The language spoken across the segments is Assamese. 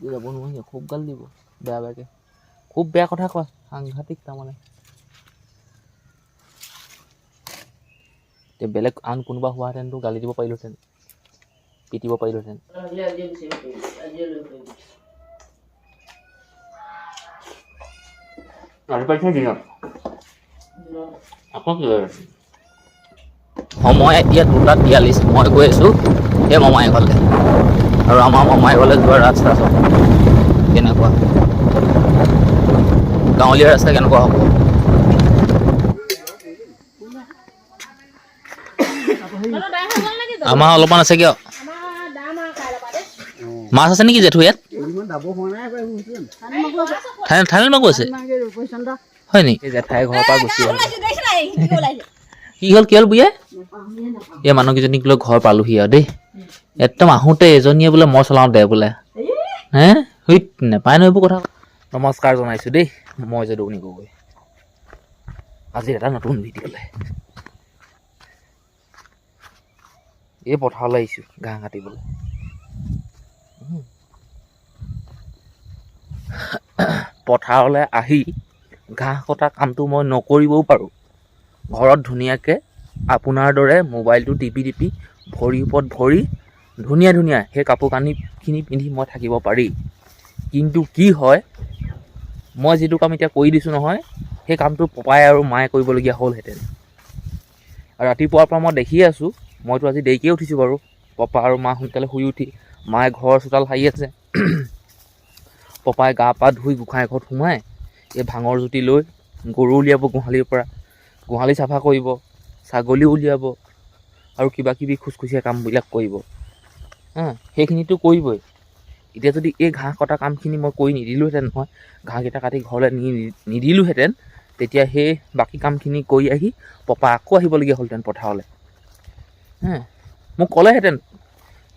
যাব নোৱাৰি খুব গাল দিব। বেয়া বেয়াকৈ খুব বেয়া কথা কয় সাংঘাতিক তাৰমানে এতিয়া বেলেগ আন কোনোবা হোৱাহেঁতেনতো গালি দিব পাৰিলোহেঁতেন পিটিব পাৰিলোহেঁতেন? সময় এতিয়া দুটা তিয়াল্লিছ মই গৈ আছোঁ। সেই মমাই ঘৰলৈ। আৰু আমাৰ মমাই ঘৰলৈ যোৱা ৰাস্তা চব কেনেকুৱা গাঁৱলীয়া ৰাস্তা কেনেকুৱা হ'ব? আমাৰ অলপমান আছে কিয়? মাছ আছে নেকি জেঠু ইয়াত? ঠাই ঠাইল মাগো আছে? হয় নেকি জেঠাই ঘৰৰ পৰা গুচি আহিল কি হ'ল কি হ'ল বুঢ়ীয়ে এই মানুহকেইজনীক লৈ ঘৰ পালোহি আৰু দেই। একদম আহোঁতে এজনীয়ে বোলে মই চলাওঁ দে বোলে। হে? হৈত নেপায় নহয় এইবোৰ কথা। নমস্কাৰ জনাইছোঁ দেই মই যে দৌনি গগৈ। আজি এটা নতুন ভিডিঅ'লৈ এই পথাৰলৈ আহিছোঁ ঘাঁহ কাটিবলৈ। পথাৰলৈ আহি ঘাঁহ কটা কামটো মই নকৰিবও পাৰোঁ। ঘৰত ধুনীয়াকৈ আপোনাৰ দৰে মোবাইলটো টিপি টিপি ভৰিৰ ওপৰত ভৰি ধুনীয়া ধুনীয়া। সেই কাপোৰ কানিখিনি পিন্ধি মই থাকিব পাৰি। কিন্তু কি হয় মই যিটো কাম এতিয়া কৰি দিছোঁ নহয় সেই কামটো পপাই আৰু মায়ে কৰিবলগীয়া হ'লহেঁতেন। আৰু ৰাতিপুৱাৰ পৰা মই দেখিয়ে আছোঁ মইতো আজি দেৰিকৈ উঠিছোঁ বাৰু। পপা আৰু মা সোনকালে শুই উঠি মায়ে ঘৰ চোতাল সাৰি আছে। পপাই গা পা ধুই গোঁসাই ঘৰত সোমাই এই ভাঙৰ জুতি লৈ গৰু উলিয়াব গোহালিৰ পৰা। গোহালি চাফা কৰিব ছাগলী উলিয়াব আৰু কিবা কিবি খুচখুচীয়া কামবিলাক কৰিব। সেইখিনিতো কৰিবই। এতিয়া যদি এই ঘাঁহ কটা কামখিনি মই কৰি নিদিলোহেঁতেন নহয় ঘাঁহকেইটা কাটি ঘৰলৈ নি, নিদিলোহেঁতেন, তেতিয়া সেই বাকী কামখিনি কৰি আহি পপা আকৌ আহিবলগীয়া হ'লহেঁতেন পথাৰলৈ। হা মোক ক'লেহেঁতেন,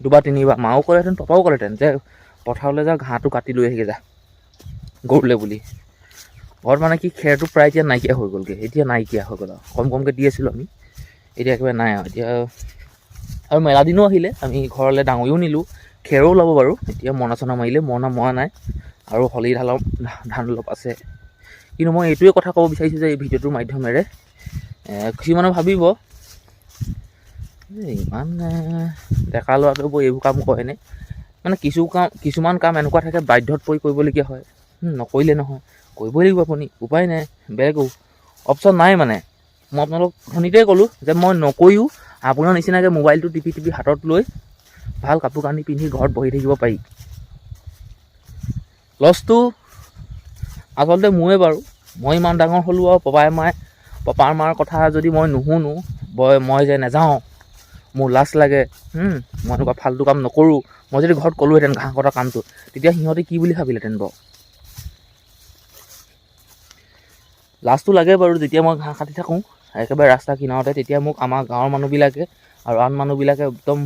দুবাৰ তিনিবাৰ, মাও ক'লেহেঁতেন, পাপাও ক'লেহেঁতেন যে, পথাৰলৈ যা, ঘাঁহটো কাটি লৈ আহিগে যা, গৰুলে বুলি। ঘৰত মানে কি, খেৰটো প্ৰায় এতিয়া নাইকিয়া হৈ গ'লগৈ, এতিয়া নাইকিয়া হৈ গ'ল আৰু। কম কমকৈ দি আছিলোঁ আমি, এতিয়া একেবাৰে নাই আৰু, এতিয়া আৰু মেলা দিনো আহিলে আমি ঘৰলৈ ডাঙৰিও নিলোঁ খেৰো ওলাব বাৰু এতিয়া মৰণা চনা মাৰিলে মৰণা মৰা নাই আৰু হলি ধানৰ ধান অলপ আছে। কিন্তু মই এইটোৱে কথা ক'ব বিচাৰিছোঁ যে এই ভিডিঅ'টোৰ মাধ্যমেৰে কিছুমানে ভাবিব ইমান ডেকা ল'ৰাটোবোৰ এইবোৰ কাম কৰেনে মানে কিছু কাম কিছুমান কাম এনেকুৱা থাকে বাধ্যত পৰি কৰিবলগীয়া হয়। নকৰিলে নহয় কৰিবই লাগিব আপুনি উপায় নাই বেলেগ অপশ্যন নাই মানে। মই আপোনালোক ধনীতেই ক'লোঁ যে মই নকৰিও আপোনাৰ নিচিনাকৈ মোবাইলটো টিপি টিপি হাতত লৈ ভাল কাপোৰ কানি পিন্ধি ঘৰত বহি থাকিব পাৰি। লছটো আচলতে মোৰে বাৰু। মই ইমান ডাঙৰ হ'লোঁ আৰু পপাই মায়ে পপাৰ মাৰ কথা যদি মই নুশুনো বয় মই যে নাযাওঁ মোৰ লাজ লাগে। মই এনেকুৱা ফাল্টু কাম নকৰোঁ। মই যদি ঘৰত ক'লোহেঁতেন ঘাঁহ কটা কামটো তেতিয়া সিহঁতে কি বুলি ভাবিলেহেঁতেন বাৰু? লাজটো লাগে বাৰু যেতিয়া মই ঘাঁহ কাটি থাকোঁ। একেবাৰে ৰাস্তা কিনাৰতে, তেতিয়া মোক আমাৰ গাঁৱৰ মানুহবিলাকে আৰু আন মানুহবিলাকে একদম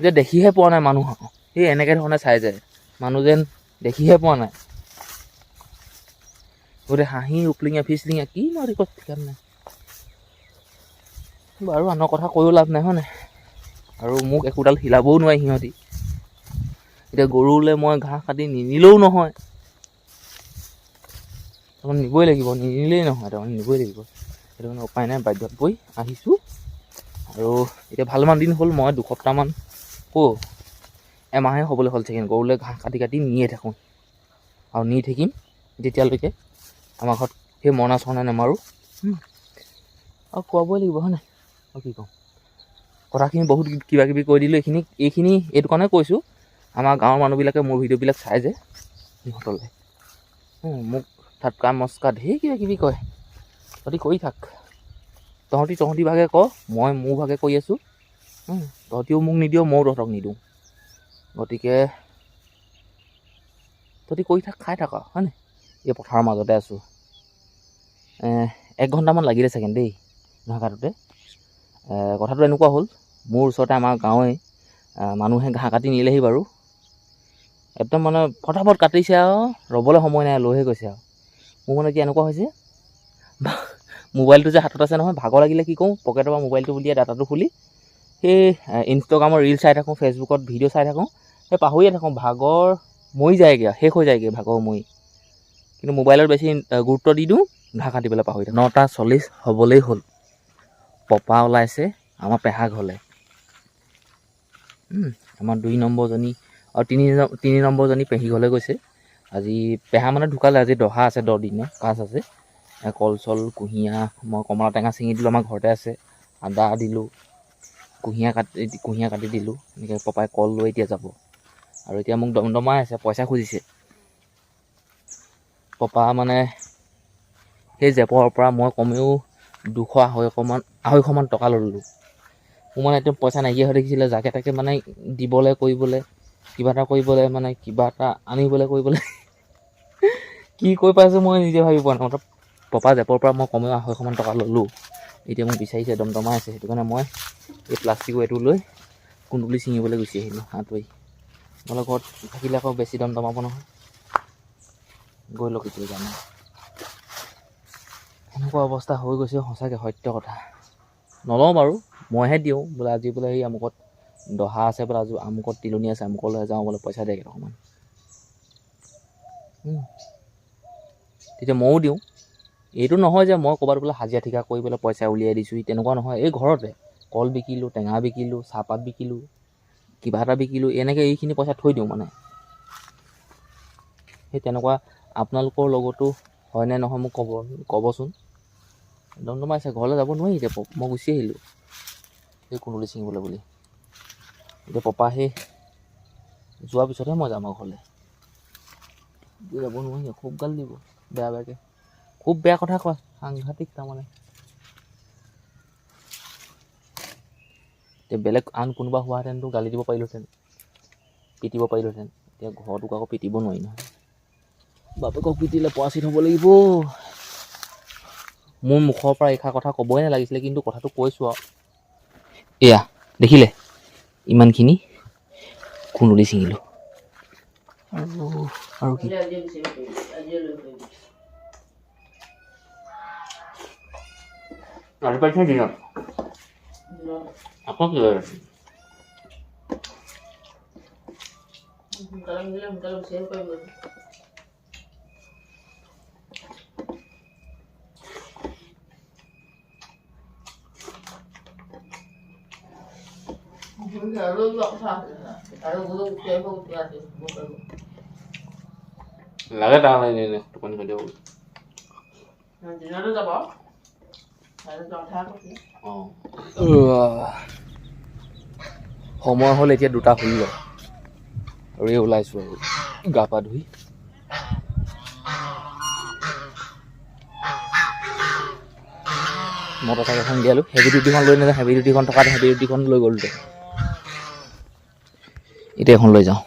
যে দেখিহে পোৱা নাই মানুহ সেই এনেকৈ ধৰণে চাই যায়। মানুহ যেন দেখিহে পোৱা নাই। গোটেই হাঁহি উপলিঙা ফিচলিঙা, কি মাৰি ক'ত ঠিকান নাই বাৰু আনৰ কথা কৈও লাভ নাই হয় নাই আৰু মোক একোডাল হিলাবও নোৱাৰে সিহঁতি। এতিয়া গৰুলৈ মই ঘাঁহ কাটি নিনিলেও নহয়। তাৰমানে নিবই লাগিব নিনিলেই নহয় তাৰমানে নিবই লাগিব সেইটো কাৰণে উপায় নাই বাধ্যত পৰি আহিছোঁ আৰু এতিয়া ভালমান দিন হ'ল মই দুসপ্তাহমান ক' এমাহে হ'বলৈ হ'ল চাগে গৰুলৈ ঘাঁহ কাটি কাটি নিয়ে থাকোঁ আৰু নি থাকিম যেতিয়ালৈকে আমাৰ ঘৰত সেই মৰণা চৰণা নেমাৰোঁ। আৰু খুৱাবই লাগিব হয় নাই আৰু কি ক'ম কথাখিনি বহুত কিবা কিবি কৈ দিলোঁ এইখিনি এইখিনি এইটো কাৰণে কৈছোঁ আমাৰ গাঁৱৰ মানুহবিলাকে মোৰ ভিডিঅ'বিলাক চাই যে সিহঁতলৈ মোক ঠাট্টা মস্কা ঢেৰ কিবা কিবি কয়। তহঁতি কৰি থাক। তহঁতি তহঁতি ভাগে ক মই মোৰ ভাগে কৰি আছোঁ। তহঁতিও মোক নিদিয় ময়ো তহঁতক নিদিওঁ। গতিকে তহঁতি কৰি থাক খাই থাক আৰু হয় নাই? এই পথাৰৰ মাজতে আছোঁ। এক ঘণ্টামান লাগিলে চাগে দেই ঘাঁহ কাটোতে কথাটো এনেকুৱা হ'ল মোৰ ওচৰতে আমাৰ আহ, মানুহে ঘাঁহ কাটি নিলেহি বাৰু। একদম মানে ফটাফট কাটিছে আৰু ৰ'বলৈ সময় নাই লৈহে গৈছে আৰু। মোৰ মানে এতিয়া এনেকুৱা হৈছে? মোবাইলটো যে হাতত আছে নহয়, ভাগৰ লাগিলে কি কৰোঁ? পকেটৰ পৰা মোবাইলটো উলিয়াই ডাটাটো খুলি, সেই ইনষ্টাগ্ৰামৰ ৰিল চাই থাকোঁ ফেচবুকত ভিডিঅ' চাই থাকোঁ, সেই পাহৰিয়ে থাকোঁ, ভাগৰ মৰি যায়গৈ শেষ হৈ যায়গৈ, ভাগৰ মৰি। কিন্তু মোবাইলত বেছি গুৰুত্ব দি দিওঁ, ঘাঁহ কাটিবলৈ পাহৰি থাকোঁ। নটা চল্লিছ হ'বলেই হ'ল। পপা ওলাইছে, আমাৰ পেহা ঘৰলৈ। আমাৰ দুই নম্বৰজনী, আৰু তিনি তিনি নম্বৰজনী পেহী ঘৰলৈ গৈছে। আজি পেহা মানে ঢুকালে আজি দহা আছে দহ দিনৰ কাজ আছে। কল চল কুঁহিয়াৰ মই কমলা টেঙা ছিঙি দিলোঁ আমাৰ ঘৰতে আছে। আদা দিলোঁ কুঁহিয়াৰ কাটি কুঁহিয়াৰ কাটি দিলোঁ এনেকৈ পপাই কল লৈ এতিয়া যাব। আৰু এতিয়া মোক দমদমাই আছে পইচা খুজিছে। পপা মানে সেই জেপৰ পৰা মই কমেও দুশ আঢ়ৈশমান আঢ়ৈশমান টকা ল'লোঁ। মোৰ মানে একদম পইচা নাইকিয়া হৈ থাকিছিলে যাকে তাকে মানে দিবলৈ কৰিবলৈ কিবা এটা কৰিবলৈ মানে কিবা এটা আনিবলৈ কৰিবলৈ। কি কৈ পাইছোঁ মই নিজে ভাবি পোৱা নাই। মাত্ৰ পপা জেপৰ পৰা মই কমেও আঢ়ৈশমান টকা ল'লোঁ। এতিয়া মোক বিচাৰিছে দমদমাই আছে। সেইটো কাৰণে মই এই প্লাষ্টিকৰ এইটো লৈ কুন্দুলি ছিঙিবলৈ গুচি আহিলোঁ আঁতৰি নহ'লে ঘৰত থাকিলে আকৌ বেছি দাম দমাব নহয়। গৈ লওক এতিয়া যাম। এনেকুৱা অৱস্থা হৈ গৈছে সঁচাকৈ সত্য কথা। নলওঁ বাৰু মইহে দিওঁ। বোলে আজি বোলে সেই আমুকত দহা আছে বোলে আজি আমুকত তিলনি আছে আমুকলৈ যাওঁ বোলে পইচা দে কেইটকামান। তেতিয়া ময়ো দিওঁ। এইটো নহয় যে মই ক'ৰবাত বোলে হাজিৰা ঠিকা কৰি পেলাই পইচা উলিয়াই দিছোঁ তেনেকুৱা নহয়। এই ঘৰতে কল বিকিলোঁ টেঙা বিকিলোঁ চাহপাত বিকিলোঁ কিবা এটা বিকিলোঁ এনেকৈ এইখিনি পইচা থৈ দিওঁ মানে। সেই তেনেকুৱা আপোনালোকৰ লগতো হয়নে নহয় মোক ক'ব ক'বচোন। দমদমাইছে ঘৰলৈ যাব নোৱাৰি এতিয়া মই গুচি আহিলোঁ। সেই কুন্দুলি ছিঙিবলৈ বুলি। এতিয়া পপা সেই যোৱাৰ পিছতহে মই যাম আৰু ঘৰলৈ। যাব নোৱাৰি খুব গাল দিব। বেয়া বেয়াকৈ খুব বেয়া কথা কয় সাংঘাতিক তাৰমানে। এতিয়া বেলেগ আন কোনোবা হোৱাহেঁতেনতো গালি দিব পাৰিলোহেঁতেন পিটিব পাৰিলোহেঁতেন। এতিয়া ঘৰটোক আকৌ পিটিব নোৱাৰি নহয়। বাপেকক পিটিলে পৰাচিত হ'ব লাগিব। মোৰ মুখৰ পৰা এষাৰ কথা ক'বই নালাগিছিলে কিন্তু কথাটো কৈছোঁ আৰু। এয়া দেখিলে? ইমানখিনি? কুন্দুলি ছিঙিলোঁ। আৰু Ờ, okay. 아, 빨리 챙기요. 아까 그. Dalam dalam dalam siapa yang Mungkin kalau lu tak usah, kalau guru siapa tu ada, bukan. লাগে তাৰমানে এনে এনে টোপনি হৈ যাব অঁ সময় হ'ল এতিয়া দুটা ষোল্ল আৰু এই ওলাইছোঁ আৰু গা পা ধুই মটৰ চাইকেলখন উলিয়ালোঁ হেভি ডিউটিখন লৈ নাযাওঁ হেভি ডিউটিখন থকাত হেভি ডিউটিখন লৈ গ'লোতে এতিয়া এখন লৈ যাওঁ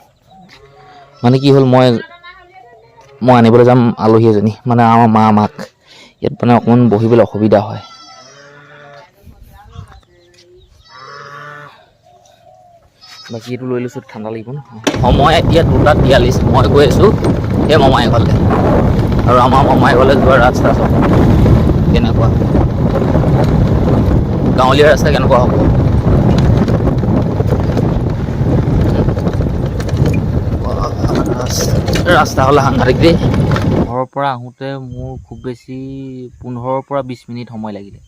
মানে কি হ'ল মই মই আনিবলৈ যাম আলহী এজনী মানে আমাৰ মা মাক ইয়াত মানে অকণমান বহিবলৈ অসুবিধা হয়। বাকী এইটো লৈ লৈছোঁ, ঠাণ্ডা লাগিব ন? সময় এতিয়া দুটা তিয়াল্লিছ মই গৈ আছোঁ সেই মমাই ঘৰলৈ। আৰু আমাৰ মমাই ঘৰলৈ যোৱা ৰাস্তা চব। কেনেকুৱা? গাঁৱলীয়া ৰাস্তা কেনেকুৱা হ'ব? ৰাস্তা হ'লে সাংঘাতিক দেই। ঘৰৰ পৰা আহোঁতে মোৰ খুব বেছি পোন্ধৰৰ পৰা বিছ মিনিট সময় লাগিলে।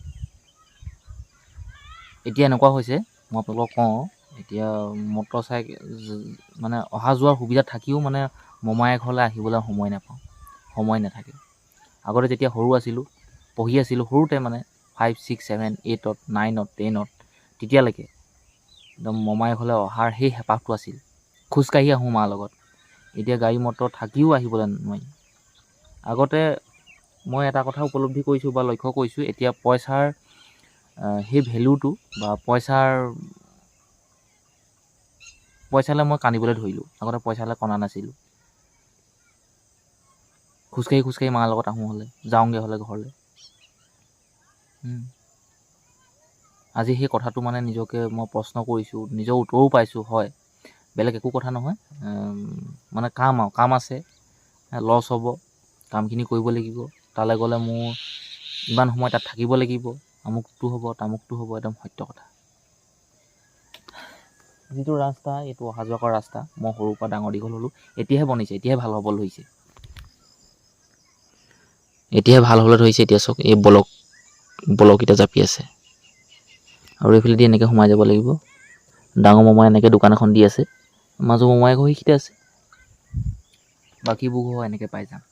এতিয়া এনেকুৱা হৈছে মই আপোনালোকক কওঁ এতিয়া মটৰ চাইকেল মানে অহা যোৱাৰ সুবিধা থাকিও মানে মমাই ঘৰলৈ আহিবলৈ সময় নাপাওঁ সময় নাথাকে। আগতে যেতিয়া সৰু আছিলোঁ পঢ়ি আছিলোঁ সৰুতে মানে ফাইভ ছিক্স ছেভেন এইটত নাইনত টেনত তেতিয়ালৈকে একদম মমাই ঘৰলৈ অহাৰ সেই হেঁপাহটো আছিল। খোজকাঢ়ি আহোঁ মাৰ লগত। এতিয়া গাড়ী মটৰ থাকিও আহিবলৈ নোৱাৰি। আগতে মই এটা কথা উপলব্ধি কৰিছোঁ বা লক্ষ্য কৰিছোঁ এতিয়া পইচাৰ সেই ভেলুটো বা পইচাৰ পইচালৈ মই কান্দিবলৈ ধৰিলোঁ। আগতে পইচালৈ কণা নাছিলোঁ। খোজকাঢ়ি খোজকাঢ়ি মাৰ লগত আহোঁ হ'লে যাওঁগৈ হ'লে ঘৰলৈ। আজি সেই কথাটো মানে নিজকে মই প্ৰশ্ন কৰিছোঁ নিজৰ উত্তৰো পাইছোঁ হয়। বেলেগ একো কথা নহয়। মানে কাম আৰু কাম আছে লছ হ'ব কামখিনি কৰিব লাগিব। তালৈ গ'লে মোৰ ইমান সময় তাত থাকিব লাগিব আমুকটো হ'ব তামুকটো হ'ব একদম সত্য কথা। যিটো ৰাস্তা এইটো অহা যোৱা কৰা ৰাস্তা মই সৰুৰ পৰা ডাঙৰ দীঘল হ'লোঁ এতিয়াহে বনিছে এতিয়াহে ভাল হ'বলৈ ধৰিছে এতিয়াহে ভাল হ'বলৈ ধৰিছে এতিয়া চাওক এই বলক বলককেইটা জাপি আছে। আৰু এইফালেদি এনেকৈ সোমাই যাব লাগিব। ডাঙৰ মমাই এনেকৈ দোকান এখন দি আছে। মাজু মমাই ঘৰ সেইখিতে আছে। বাকীবোৰ ঘৰ এনেকৈ পাই যাম।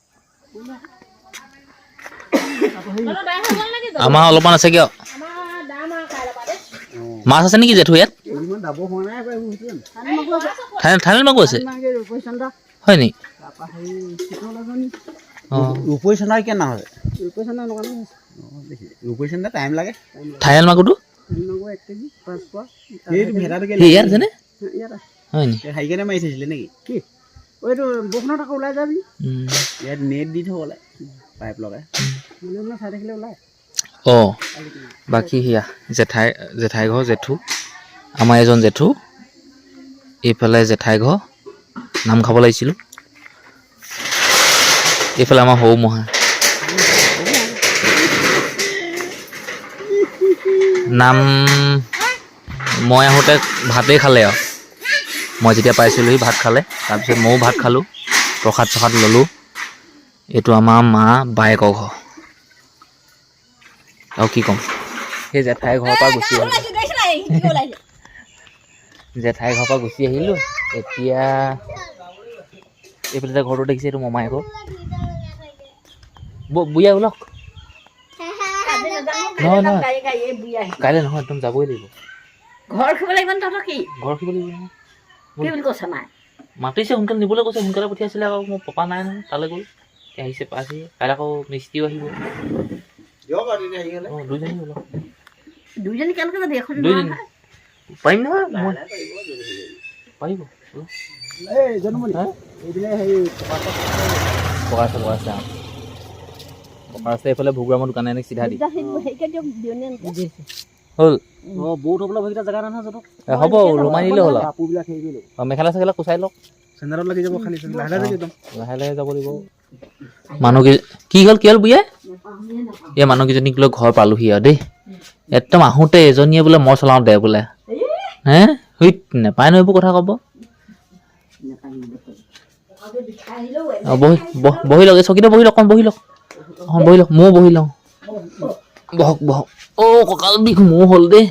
আমাৰ অলপমান আছে কিয়? মাছ আছে নেকি জেঠু ইয়াত। থাইলেণ্ড থাইলেণ্ড মাগুৰ আছে? হয় নি? থাইলেণ্ড ভেটাটো সেই ইয়াত আছেনে ইয়াত আছে হয় নি হাৰি মাৰি থৈছিলে নেকি? কি? এইটো বৰষুণত আকৌ ওলাই যাবি। ইয়াত নেট দি থ'বলে পাইপ লগাই। মনে মনে চাই থাকিলে ওলাই। অঁ বাকী সেয়া জেঠাই জেঠাই ঘৰ জেঠু। আমাৰ এজন জেঠু। এইফালে জেঠাই ঘৰ নাম খাব লাগিছিলোঁ। এইফালে আমাৰ সৰু মহা। নাম মই আহোঁতে ভাতেই খালে আৰু। মই যেতিয়া পাইছিলোহি ভাত খালে তাৰপিছত ময়ো ভাত খালোঁ প্ৰসাদ চসাদ ল'লোঁ। এইটো আমাৰ মা বায়েকৰ ঘৰ। আৰু কি ক'ম? সেই জেঠাই ঘৰৰ পৰা গুচি আহিলোঁ। জেঠাই ঘৰৰ পৰা গুচি আহিলোঁ। এতিয়া এইফালে যে ঘৰটো দেখিছে এইটো মমাই ঘৰ। ব- বুঢ়া ওলক নহয় নহয়। কাইলৈ নহয় একদম যাবই লাগিব। ঘৰ খাব লাগিব ঘৰ শিকিব লাগিব নহয়। কি বুলি কৈছে মায়ে। মাতিছে সোনকালে নিবলৈ কৈছে সোনকালে পঠিয়াইছিলে আকৌ মোৰ পপা নাই নহয় তালৈ গ'ল। আহিছে পাইছে কাইলৈ আকৌ মিস্ত্ৰীও আহিব। দুইজনী দুইজনী কেনেকৈ যাবি এখন দুইজনী। পাৰিম নহয় মই পাৰিব এইফালে ভোগৰামৰ দোকানে চিধা দি। হ'ল। অঁ বৌ থবলৈ সেইকেইটা জেগা নহয় জানো এ, হ'ব ৰুমাই হ'ল আৰু। কাপোৰবিলাক হেৰি কৰি ল'ব অঁ, মেখেলা চেখেলা কুচাই লওক। চেণ্ডাৰত লাগি যাব খালি লাহে লাহে একদম লাহে লাহে যাব লাগিব। মানুহকেই কি হ'ল কি হ'ল বুঢ়া এই মানুহকেইজনীক লৈ ঘৰ পালোহি আৰু দেই। একদম আহোঁতে এজনীয়ে বোলে মই চলাওঁ দে বোলে। হে? সৈত নেপায় ন এইবোৰ কথা ক'ব। বহ- বহি লওক। এই চকীতে বহি লওক অকণ বহি লওক। অকণ বহি লওক ময়ো বহি লওঁ। বহক বহক অ' কঁকাল বিষ মোৰ হ'ল দেই